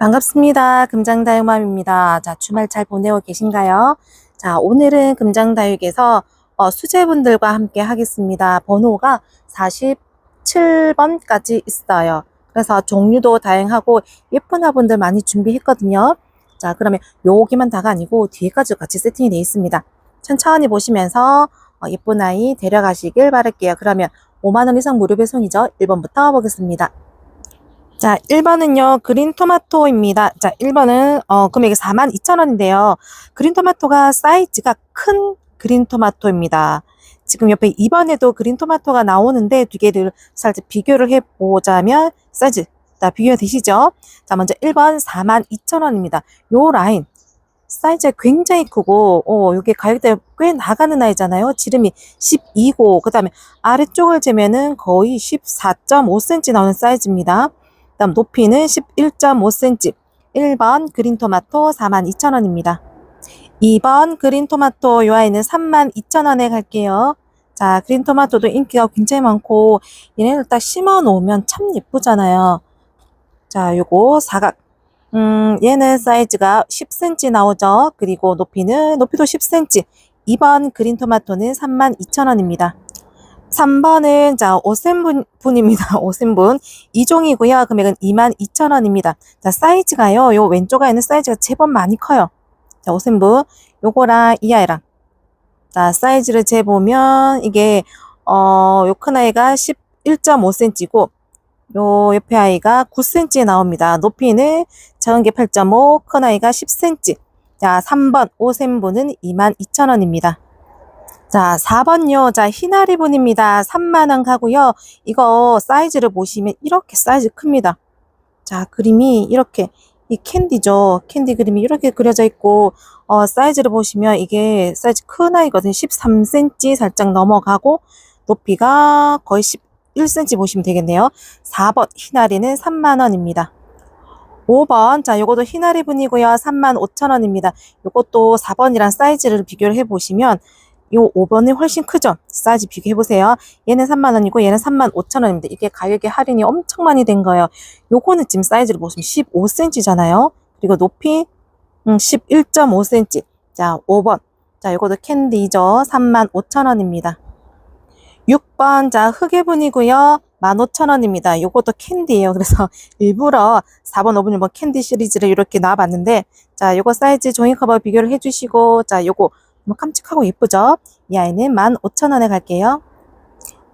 반갑습니다. 금장다육맘입니다. 자, 주말 잘 보내고 계신가요? 자, 오늘은 금장다육에서 어, 수제분들과 함께 하겠습니다. 번호가 47번까지 있어요. 그래서 종류도 다양하고 예쁜 화분들 많이 준비했거든요. 자, 그러면 여기만 다가 아니고 뒤에까지 같이 세팅이 되어 있습니다. 천천히 보시면서 어, 예쁜 아이 데려가시길 바랄게요. 그러면 5만원 이상 무료 배송이죠. 1번부터 보겠습니다. 자, 1번은요, 그린 토마토입니다. 자, 1번은, 어, 금액이 42,000원인데요. 그린 토마토가 사이즈가 큰 그린 토마토입니다. 지금 옆에 2번에도 그린 토마토가 나오는데 두 개를 살짝 비교를 해보자면 사이즈, 자, 비교 되시죠? 자, 먼저 1번 42,000원입니다. 요 라인. 사이즈가 굉장히 크고, 어, 요게 가격대 꽤 나가는 아이잖아요. 지름이 12고, 그 다음에 아래쪽을 재면은 거의 14.5cm 나오는 사이즈입니다. 다음 높이는 11.5cm. 1번 그린 토마토 42,000원입니다. 2번 그린 토마토 요 아이는 32,000원에 갈게요. 자, 그린 토마토도 인기가 굉장히 많고 얘네를 딱 심어 놓으면 참 예쁘잖아요. 자, 요거 사각. 음, 얘는 사이즈가 10cm 나오죠. 그리고 높이는 높이도 10cm. 2번 그린 토마토는 32,000원입니다. 3번은 자, 오센분 분입니다. 오센분. 2종이고요. 금액은 22,000원입니다. 자, 사이즈가요. 요 왼쪽에 있는 사이즈가 제법 많이 커요. 자, 오센분. 요거랑 이 아이랑. 자, 사이즈를 재보면 이게 어, 요 큰 아이가 11.5cm고 요 옆에 아이가 9cm 나옵니다. 높이는 작은 게 8.5, 큰 아이가 10cm. 자, 3번 오센분은 22,000원입니다. 자, 4번요. 자, 희나리분입니다. 3만원 가고요. 이거 사이즈를 보시면 이렇게 사이즈 큽니다. 자, 그림이 이렇게, 이 캔디죠. 캔디 그림이 이렇게 그려져 있고, 어, 사이즈를 보시면 이게 사이즈 큰 아이거든요. 13cm 살짝 넘어가고, 높이가 거의 11cm 보시면 되겠네요. 4번 희나리는 3만원입니다. 5번, 자, 요것도 희나리 분이고요. 35,000원입니다. 요것도 4번이랑 사이즈를 비교를 해보시면, 요 5번이 훨씬 크죠? 사이즈 비교해보세요. 얘는 3만원이고 얘는 35,000원입니다. 이게 가격에 할인이 엄청 많이 된 거예요. 요거는 지금 사이즈를 보시면 15cm잖아요. 그리고 높이 음, 11.5cm. 자, 5번. 자, 요것도 캔디죠. 35,000원입니다. 6번, 자, 흑해분이고요. 15,000원입니다. 요것도 캔디예요. 그래서 일부러 4번, 5번, 6번 캔디 시리즈를 이렇게 놔봤는데, 자, 요거 사이즈 종이 커버 비교를 해주시고, 자, 요거 너무 깜찍하고 예쁘죠? 이 아이는 15,000원에 갈게요.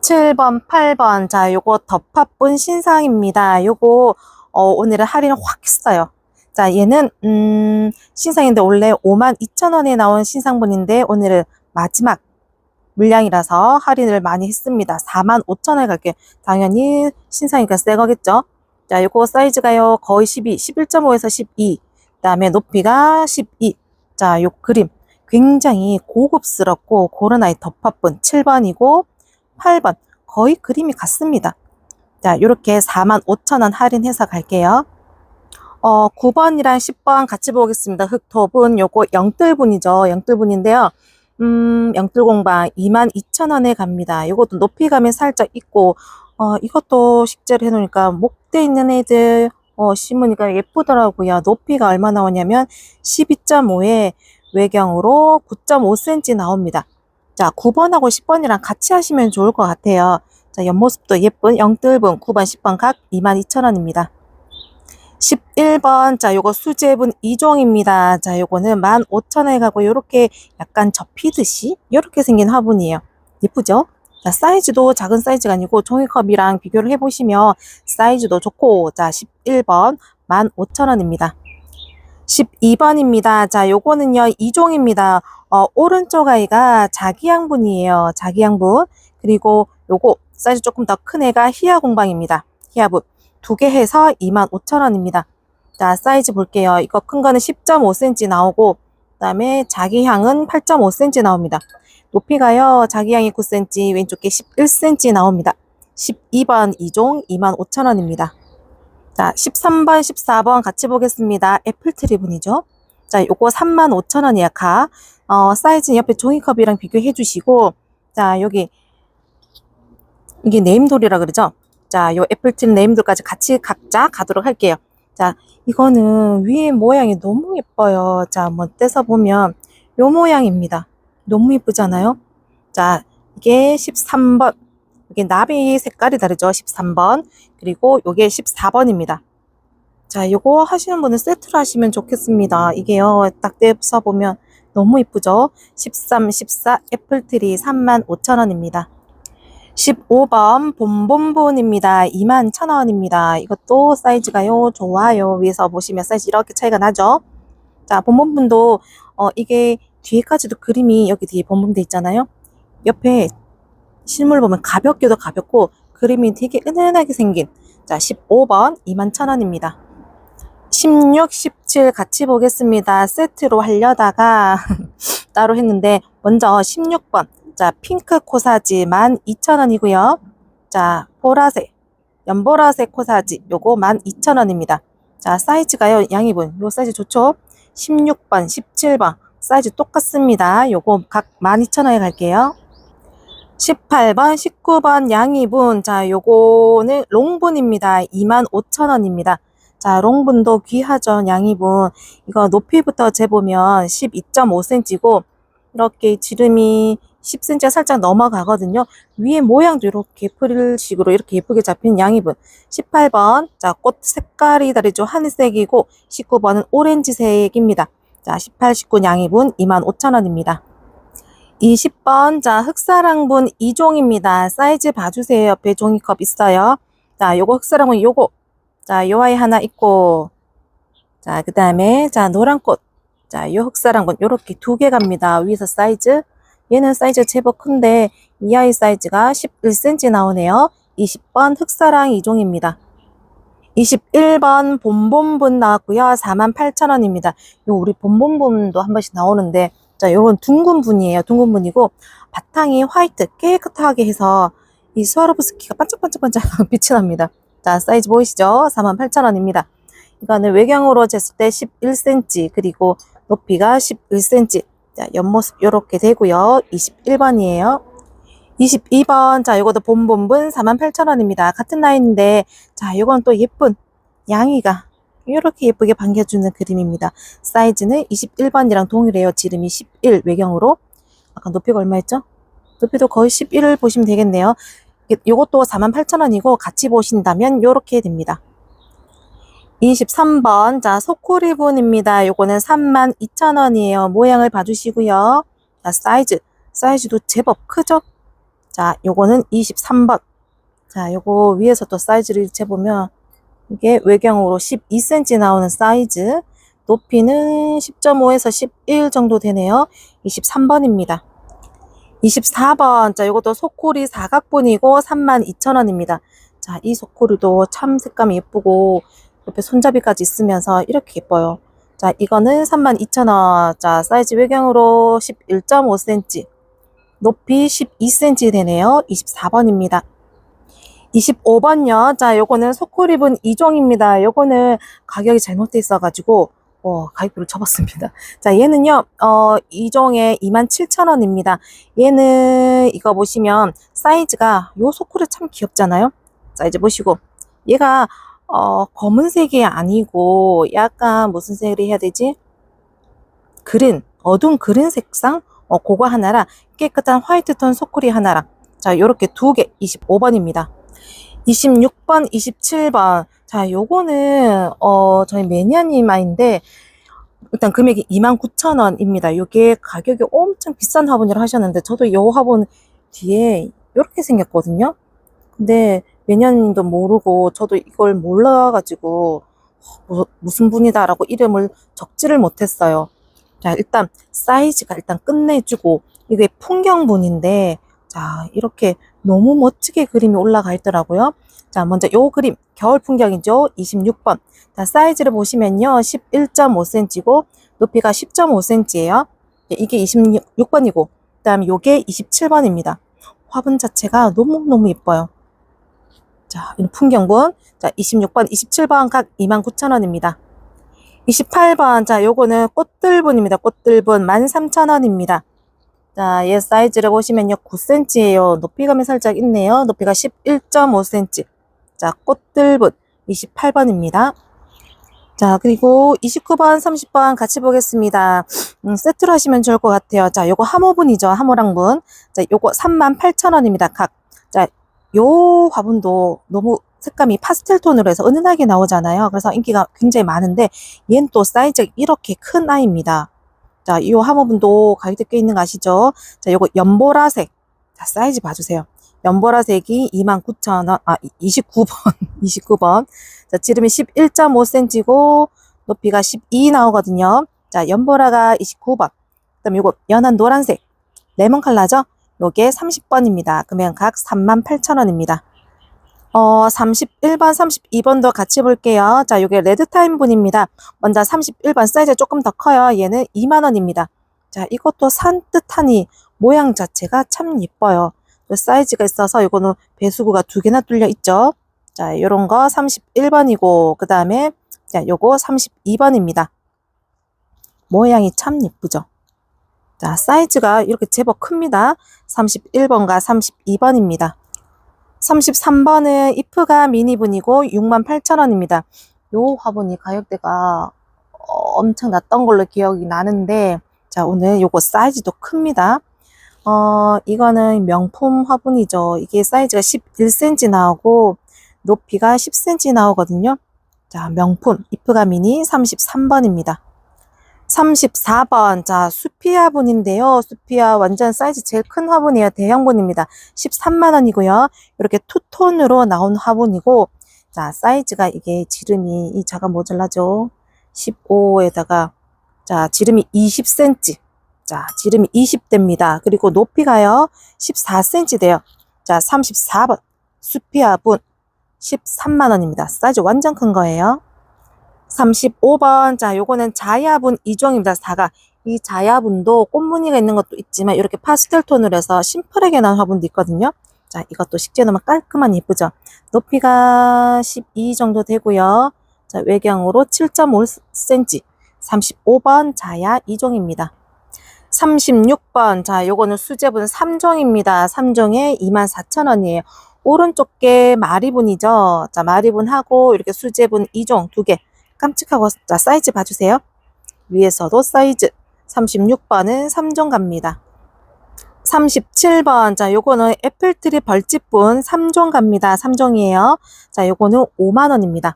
7번, 8번. 자, 요거 덮화분 신상입니다. 요거, 어, 오늘은 할인을 확 했어요. 자, 얘는, 음, 신상인데 원래 52,000원에 나온 신상분인데 오늘은 마지막 물량이라서 할인을 많이 했습니다. 45,000원에 갈게요. 당연히 신상이니까 새 거겠죠? 자, 요거 사이즈가요, 거의 12, 11.5에서 12. 그 다음에 높이가 12. 자, 요 그림. 굉장히 고급스럽고 고른 아이 덮화분 7번이고 8번 거의 그림이 같습니다. 자, 이렇게 45,000원 할인해서 갈게요. 어, 9번이랑 10번 같이 보겠습니다. 흑토분 요거 영뜰분이죠. 영뜰분인데요. 음, 영뜰공방 22,000원에 갑니다. 요것도 높이감이 살짝 있고 어, 이것도 식재를 해놓으니까 목대 있는 애들 어, 심으니까 예쁘더라고요. 높이가 얼마 나오냐면 12.5에 외경으로 9.5cm 나옵니다. 자, 9번하고 10번이랑 같이 하시면 좋을 것 같아요. 자, 옆모습도 예쁜 영뜰분 9번, 10번 각 22,000원입니다. 11번, 자, 요거 수제분 2종입니다. 자, 요거는 15,000원에 가고, 요렇게 약간 접히듯이, 요렇게 생긴 화분이에요. 예쁘죠? 자, 사이즈도 작은 사이즈가 아니고, 종이컵이랑 비교를 해보시면, 사이즈도 좋고, 자, 11번 15,000원입니다. 12번입니다. 자, 요거는요, 2종입니다. 어, 오른쪽 아이가 자기양분이에요. 자기양분. 그리고 요거, 사이즈 조금 더 큰 애가 희야 공방입니다. 희야분. 두 개 해서 25,000원입니다. 자, 사이즈 볼게요. 이거 큰 거는 10.5cm 나오고, 그 다음에 자기향은 8.5cm 나옵니다. 높이가요, 자기향이 9cm, 왼쪽 게 11cm 나옵니다. 12번 2종 25,000원입니다. 자, 13번, 14번 같이 보겠습니다. 애플트리 분이죠. 자, 요거 35,000원이야, 가. 어, 사이즈는 옆에 종이컵이랑 비교해 주시고, 자, 여기, 이게 네임돌이라 그러죠? 자, 요 애플트리 네임돌까지 같이 각자 가도록 할게요. 자, 이거는 위에 모양이 너무 예뻐요. 자, 한번 떼서 보면 요 모양입니다. 너무 예쁘잖아요? 자, 이게 13번. 이게 나비 색깔이 다르죠? 13번. 그리고 요게 14번입니다. 자, 요거 하시는 분은 세트로 하시면 좋겠습니다. 이게요, 딱 떼서 보면 너무 이쁘죠? 13, 14 애플트리 35,000원입니다. 15번 본본본입니다. 21,000원입니다. 이것도 사이즈가요, 좋아요. 위에서 보시면 사이즈 이렇게 차이가 나죠? 자, 본본본도, 어, 이게 뒤에까지도 그림이 여기 뒤에 본본돼 있잖아요? 옆에 실물 보면 가볍게도 가볍고 그림이 되게 은은하게 생긴 자 15번 21,000원입니다. 16, 17 같이 보겠습니다. 세트로 하려다가 따로 했는데 먼저 16번 자 핑크 코사지 12,000원이고요. 자 보라색 연보라색 코사지 요거 12,000원입니다. 자 사이즈가요 양입은 요 사이즈 좋죠? 16번 17번 사이즈 똑같습니다. 요거 각 12,000원에 갈게요. 18번, 19번 양이분. 자, 요거는 롱분입니다. 25,000원입니다. 자, 롱분도 귀하죠, 양이분. 이거 높이부터 재보면 12.5cm고, 이렇게 지름이 10cm가 살짝 넘어가거든요. 위에 모양도 이렇게 프릴식으로 이렇게 예쁘게 잡힌 양이분. 18번, 자, 꽃 색깔이 다르죠. 하늘색이고, 19번은 오렌지색입니다. 자, 18, 19 양이분 25,000원입니다. 20번, 자, 흑사랑분 2종입니다. 사이즈 봐주세요. 옆에 종이컵 있어요. 자, 요거 흑사랑분 요거. 자, 요 아이 하나 있고. 자, 그 다음에, 자, 노란꽃. 자, 요 흑사랑분 요렇게 두 개 갑니다. 위에서 사이즈. 얘는 사이즈 제법 큰데, 이 아이 사이즈가 11cm 나오네요. 20번 흑사랑 2종입니다. 21번 본본분 나왔고요. 48,000원입니다. 요 우리 본본분도 한 번씩 나오는데, 자, 요건 둥근 분이에요. 둥근 분이고, 바탕이 화이트 깨끗하게 해서 이 스와로브스키가 반짝반짝반짝 빛이 납니다. 자, 사이즈 보이시죠? 48,000원입니다. 이거는 외경으로 쟀을 때 11cm, 그리고 높이가 11cm. 자, 옆모습 요렇게 되고요. 21번이에요. 22번, 자, 요것도 본본분 48,000원입니다. 같은 라인인데, 자, 요건 또 예쁜 양이가 이렇게 예쁘게 반겨주는 그림입니다. 사이즈는 21번이랑 동일해요. 지름이 11 외경으로. 아까 높이가 얼마였죠? 높이도 거의 11을 보시면 되겠네요. 이- 요것도 48,000원이고 같이 보신다면 요렇게 됩니다. 23번 자 소쿠리분입니다. 요거는 32,000원이에요. 모양을 봐주시고요. 자 사이즈 사이즈도 제법 크죠? 자 요거는 23번 자 요거 위에서 또 사이즈를 재보면 이게 외경으로 12cm 나오는 사이즈 높이는 10.5에서 11 정도 되네요. 23번입니다. 24번 자 요것도 소코리 사각분이고 32,000원입니다. 자 이 소코리도 참 색감이 예쁘고 옆에 손잡이까지 있으면서 이렇게 예뻐요. 자, 이거는 32,000원. 자, 사이즈 외경으로 11.5cm. 높이 12cm 되네요. 24번입니다. 25번요. 자, 요거는 소코립은 2종입니다. 요거는 가격이 잘못돼 있어가지고, 어, 가격표를 접었습니다. 자, 얘는요, 어, 2종에 27,000원입니다. 얘는, 이거 보시면, 사이즈가, 요 소코립 참 귀엽잖아요? 사이즈 보시고, 얘가, 어, 검은색이 아니고 약간 무슨 색을 해야 되지? 그린, 어두운 그린 색상? 어, 그거 하나랑 깨끗한 화이트 톤 소쿠리 하나랑. 자, 요렇게 두 개, 25번입니다. 26번, 27번. 자, 요거는, 어, 저희 매니아님 아인데, 일단 금액이 29,000원입니다. 요게 가격이 엄청 비싼 화분이라 하셨는데, 저도 요 화분 뒤에 요렇게 생겼거든요. 근데 매니아님도 모르고 저도 이걸 몰라가지고 뭐, 무슨 분이다라고 이름을 적지를 못했어요. 자 일단 사이즈가 일단 끝내주고 이게 풍경분인데 자 이렇게 너무 멋지게 그림이 올라가 있더라고요. 자 먼저 요 그림 겨울 풍경이죠. 26번. 자 사이즈를 보시면요 11.5cm고 높이가 10.5cm예요. 이게 26번이고 그다음에 요게 27번입니다. 화분 자체가 너무너무 예뻐요. 자, 이는 풍경분. 자, 26번, 27번 각 29,000원입니다. 28번, 자, 요거는 꽃들분입니다. 꽃들분 13,000원입니다. 자, 얘 사이즈를 보시면요. 9cm예요. 높이감이 살짝 있네요. 높이가 11.5cm. 자, 꽃들분 28번입니다. 자, 그리고 29번, 30번 같이 보겠습니다. 음, 세트로 하시면 좋을 것 같아요. 자, 요거 하모분이죠. 하모랑 분. 자, 요거 38,000원입니다. 각. 자, 요 화분도 너무 색감이 파스텔 톤으로 해서 은은하게 나오잖아요. 그래서 인기가 굉장히 많은데 얘는 또 사이즈가 이렇게 큰 아이입니다. 자, 이 하모분도 가격대 꽤 있는 거 아시죠? 자, 요거 연보라색. 자, 사이즈 봐주세요. 연보라색이 29,000원, 아, 29번, 29번. 자, 지름이 11.5cm고 높이가 12 나오거든요. 자, 연보라가 29번. 그 다음에 요거 연한 노란색 레몬 컬러죠? 요게 30번입니다. 그러면 각 38,000원입니다. 어, 31번, 32번도 같이 볼게요. 자, 요게 레드타임 분입니다. 먼저 31번 사이즈 조금 더 커요. 얘는 2만원입니다. 자, 이것도 산뜻하니 모양 자체가 참 예뻐요. 또 사이즈가 있어서 요거는 배수구가 두 개나 뚫려 있죠. 자, 요런 거 31번이고, 그 다음에, 자, 요거 32번입니다. 모양이 참 예쁘죠. 자, 사이즈가 이렇게 제법 큽니다. 31번과 32번입니다. 33번은 이프가 미니분이고 68,000원입니다. 요 화분이 가격대가 어, 엄청 났던 걸로 기억이 나는데, 자, 오늘 요거 사이즈도 큽니다. 어, 이거는 명품 화분이죠. 이게 사이즈가 11cm 나오고, 높이가 10cm 나오거든요. 자, 명품 이프가 미니 33번입니다. 34번. 자, 수피아 분인데요. 수피아 완전 사이즈 제일 큰 화분이에요. 대형분입니다. 13만 원이고요. 이렇게 투톤으로 나온 화분이고 자, 사이즈가 이게 지름이 이 자가 모자라죠. 15에다가 자, 지름이 20cm. 자, 지름이 20대입니다. 그리고 높이가요. 14cm 돼요. 자, 34번. 수피아 분 13만 원입니다. 사이즈 완전 큰 거예요. 35번. 자, 요거는 자야분 2종입니다. 4가. 이 자야분도 꽃무늬가 있는 것도 있지만 이렇게 파스텔 톤으로 해서 심플하게 나온 화분도 있거든요. 자, 이것도 식재 놓으면 깔끔한 예쁘죠. 높이가 12 정도 되고요. 자, 외경으로 7.5cm. 35번 자야 2종입니다. 36번. 자, 요거는 수제분 3종입니다. 3종에 24,000원이에요. 오른쪽 게 마리분이죠. 자, 마리분하고 이렇게 수제분 2종 두 개. 깜찍하고 자 사이즈 봐주세요. 위에서도 사이즈 36번은 3종 갑니다. 37번 자 요거는 애플트리 벌집분 3종 갑니다. 3종이에요. 자 요거는 5만원입니다.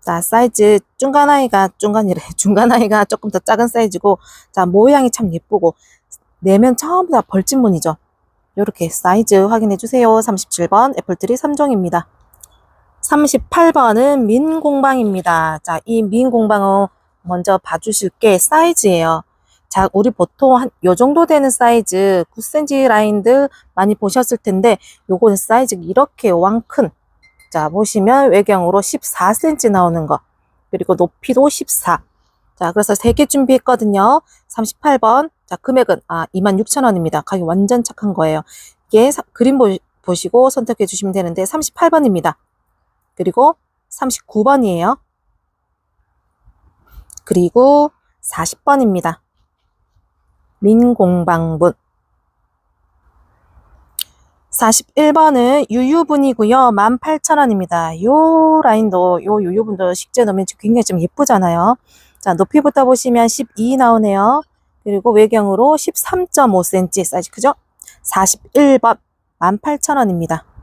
자 사이즈 중간 아이가 중간이래 중간 아이가 조금 더 작은 사이즈고 자 모양이 참 예쁘고 내면 전부 다 벌집문이죠. 요렇게 사이즈 확인해 주세요. 37번 애플트리 3종입니다. 38번은 민 공방입니다. 자, 이 민 공방은 먼저 봐주실 게 사이즈예요. 자, 우리 보통 한 요 정도 되는 사이즈 9cm 라인들 많이 보셨을 텐데 요거는 사이즈 이렇게 왕큰. 자, 보시면 외경으로 14cm 나오는 거. 그리고 높이도 14. 자, 그래서 세개 준비했거든요. 38번. 자, 금액은 아, 26,000원입니다. 가격 완전 착한 거예요. 이게 사- 그림 보, 보시고 선택해 주시면 되는데 38번입니다. 그리고 39번이에요. 그리고 40번입니다. 민공방분. 41번은 유유분이고요. 18,000원입니다. 요 라인도, 요 유유분도 식재 넣으면 굉장히 좀 예쁘잖아요. 자, 높이부터 보시면 12 나오네요. 그리고 외경으로 13.5cm 사이즈 크죠? 41번 18,000원입니다.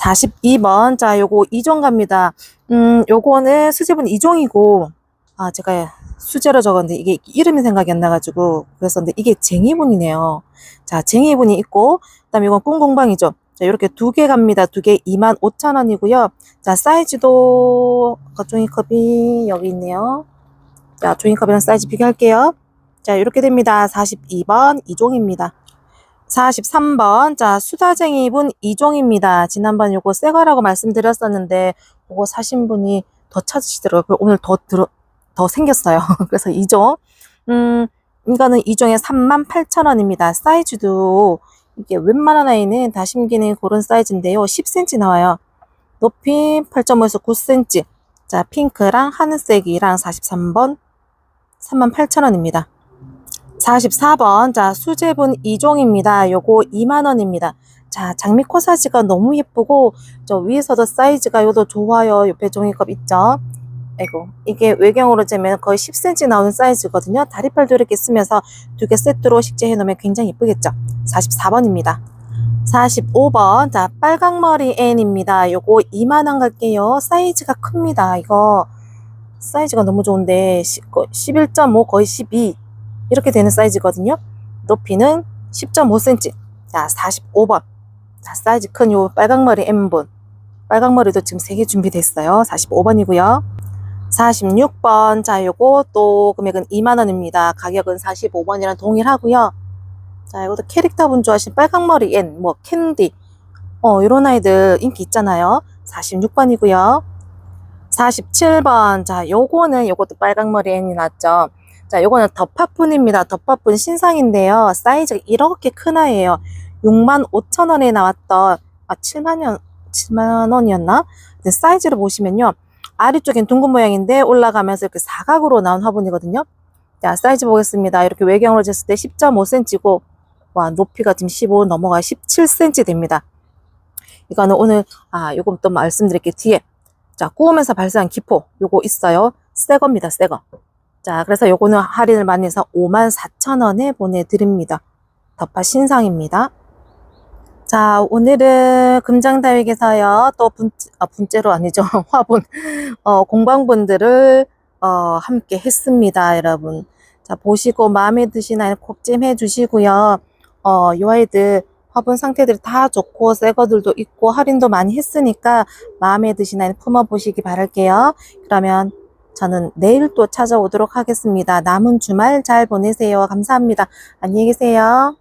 42번. 자, 요거 2종 갑니다. 음, 요거는 수제분 2종이고, 아, 제가 수제로 적었는데 이게 이름이 생각이 안 나가지고 그랬었는데 이게 쟁이분이네요. 자, 쟁이분이 있고, 그 다음에 이건 꿍공방이죠. 자, 이렇게 두 개 갑니다. 두 개 25,000원이고요. 자, 사이즈도, 아까 종이컵이 여기 있네요. 자, 종이컵이랑 사이즈 비교할게요. 자, 이렇게 됩니다. 42번 2종입니다. 43번. 자, 수다쟁이분 2종입니다. 지난번 요거 새 거라고 말씀드렸었는데, 요거 사신 분이 더 찾으시더라고요. 오늘 더 들어, 더 생겼어요. 그래서 2종. 음, 이거는 2종에 38,000원입니다. 사이즈도 이게 웬만한 아이는 다 심기는 그런 사이즈인데요. 10cm 나와요. 높이 8.5에서 9cm. 자, 핑크랑 하늘색이랑 43번 38,000원입니다. 44번. 자, 수제분 2종입니다. 요거 2만원입니다. 자, 장미 코사지가 너무 예쁘고, 저 위에서도 사이즈가 요도 좋아요. 옆에 종이컵 있죠? 아이고, 이게 외경으로 재면 거의 10cm 나오는 사이즈거든요. 다리팔도 이렇게 쓰면서 두 개 세트로 식재해 놓으면 굉장히 예쁘겠죠. 44번입니다. 45번. 자, 빨강머리 N입니다. 요거 2만원 갈게요. 사이즈가 큽니다. 이거 사이즈가 너무 좋은데 11.5 거의 12 이렇게 되는 사이즈거든요. 높이는 10.5cm. 자, 45번. 자, 사이즈 큰 요 빨강머리 N분. 빨강머리도 지금 3개 준비됐어요. 45번이고요. 46번. 자, 요거 또 금액은 2만원입니다. 가격은 45번이랑 동일하고요. 자, 이것도 캐릭터 분 좋아하시는 빨강머리 N, 뭐, 캔디. 어, 요런 아이들 인기 있잖아요. 46번이고요. 47번. 자, 요거는 요것도 빨강머리 N이 났죠. 자, 요거는 더파푼입니다. 더파푼 신상인데요. 사이즈가 이렇게 큰 아이예요. 6만 5천 원에 나왔던, 아, 7만 원, 7만 원이었나? 근데 사이즈를 보시면요. 아래쪽엔 둥근 모양인데 올라가면서 이렇게 사각으로 나온 화분이거든요. 자, 사이즈 보겠습니다. 이렇게 외경으로 쟀을 때 10.5cm고, 와, 높이가 지금 15 넘어가 17cm 됩니다. 이거는 오늘, 아, 요거 또 말씀드릴게요. 뒤에. 자, 구우면서 발생한 기포. 요거 있어요. 새 겁니다. 새 거. 자, 그래서 요거는 할인을 많이 해서 54,000원에 보내드립니다. 덮파 신상입니다. 자, 오늘은 금장다육에서요, 또 분, 아, 분째로 아니죠. 화분, 어, 공방분들을, 어, 함께 했습니다, 여러분. 자, 보시고 마음에 드시는 아이 콕좀 해주시고요. 어, 요 아이들 화분 상태들이 다 좋고, 새 거들도 있고, 할인도 많이 했으니까 마음에 아이 품어보시기 바랄게요. 그러면 저는 내일 또 찾아오도록 하겠습니다. 남은 주말 잘 보내세요. 감사합니다. 안녕히 계세요.